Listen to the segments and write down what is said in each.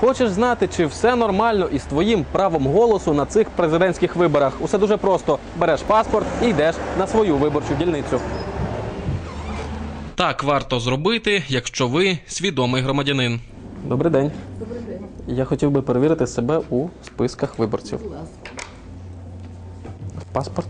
Хочеш знати, чи все нормально із твоїм правом голосу на цих президентських виборах? Усе дуже просто. Береш паспорт і йдеш на свою виборчу дільницю. Так варто зробити, якщо ви свідомий громадянин. Добрий день. Добрий день. Я хотів би перевірити себе у списках виборців. Паспорт.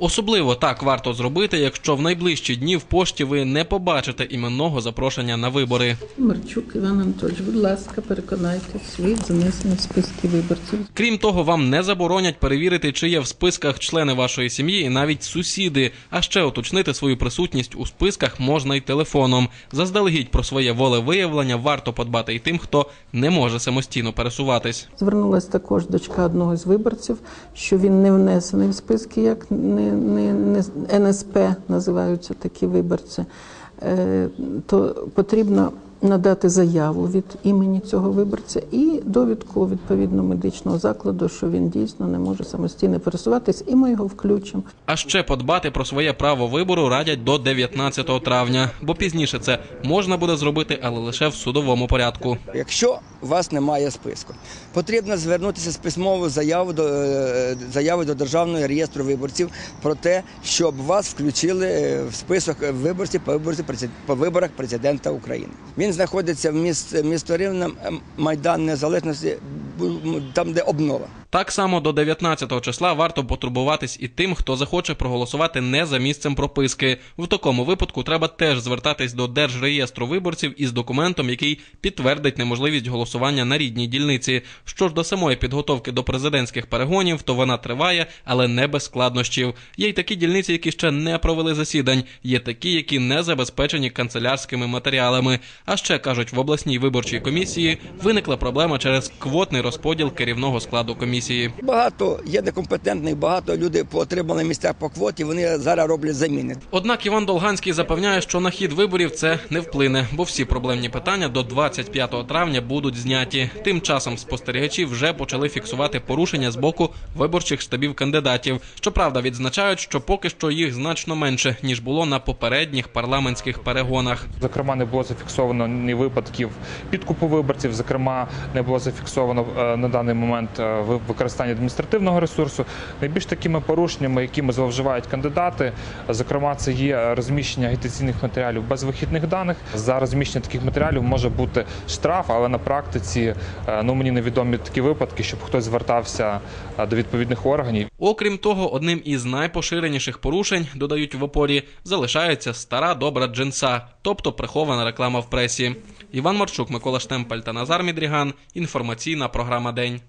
Особливо так варто зробити, якщо в найближчі дні в пошті ви не побачите іменного запрошення на вибори. Марчук Іван Анатольович, будь ласка, переконайтесь, ви занесені в списки виборців. Крім того, вам не заборонять перевірити, чи є в списках члени вашої сім'ї і навіть сусіди. А ще уточнити свою присутність у списках можна й телефоном. Заздалегідь про своє волевиявлення варто подбати й тим, хто не може самостійно пересуватись. Звернулася також дочка одного з виборців, що він не внесений в списки, як не, не, не НСП називаються такі виборці. Е, то потрібно надати заяву від імені цього виборця і довідку відповідно медичного закладу, що він дійсно не може самостійно пересуватись, і ми його включимо. А ще подбати про своє право вибору радять до 19 травня, бо пізніше це можна буде зробити, але лише в судовому порядку. Якщо у вас немає списку, потрібно звернутися з письмовою заявою до заяви до державного реєстру виборців про те, щоб вас включили е, в список виборців по виборців прези- по виборах президента України. Він знаходиться в міст, місто Рівне, майдан незалежності, там де обнова. Так само до 19 числа варто потурбуватись і тим, хто захоче проголосувати не за місцем прописки. В такому випадку треба теж звертатись до Держреєстру виборців із документом, який підтвердить неможливість голосування на рідній дільниці. Що ж до самої підготовки до президентських перегонів, то вона триває, але не без складнощів. Є й такі дільниці, які ще не провели засідань. Є такі, які не забезпечені канцелярськими матеріалами. А ще кажуть, в обласній виборчій комісії виникла проблема через квотний розподіл керівного складу комісії. Багато є некомпетентних, багато людей поотримали місця по квоті. Вони зараз роблять заміни. Однак Іван Долганський запевняє, що на хід виборів це не вплине, бо всі проблемні питання до 25 травня будуть зняті. Тим часом спостерігачі вже почали фіксувати порушення з боку виборчих штабів кандидатів. Щоправда, відзначають, що поки що їх значно менше ніж було на попередніх парламентських перегонах. Зокрема, не було зафіксовано ні випадків підкупу виборців. Зокрема, не було зафіксовано е, на даний момент е, ви- використання адміністративного ресурсу. Найбільш такими порушеннями, якими зловживають кандидати, зокрема, це є розміщення агітаційних матеріалів без вихідних даних. За розміщення таких матеріалів може бути штраф, але на практиці е, ну мені невідомі такі випадки, щоб хтось звертався е, до відповідних органів Окрім того, одним із найпоширеніших порушень, додають в опорі, залишається стара добра джинса, тобто прихована реклама в пресі. Іван Марчук, Микола Штемпель та Назар Мідріган. Інформаційна програма День.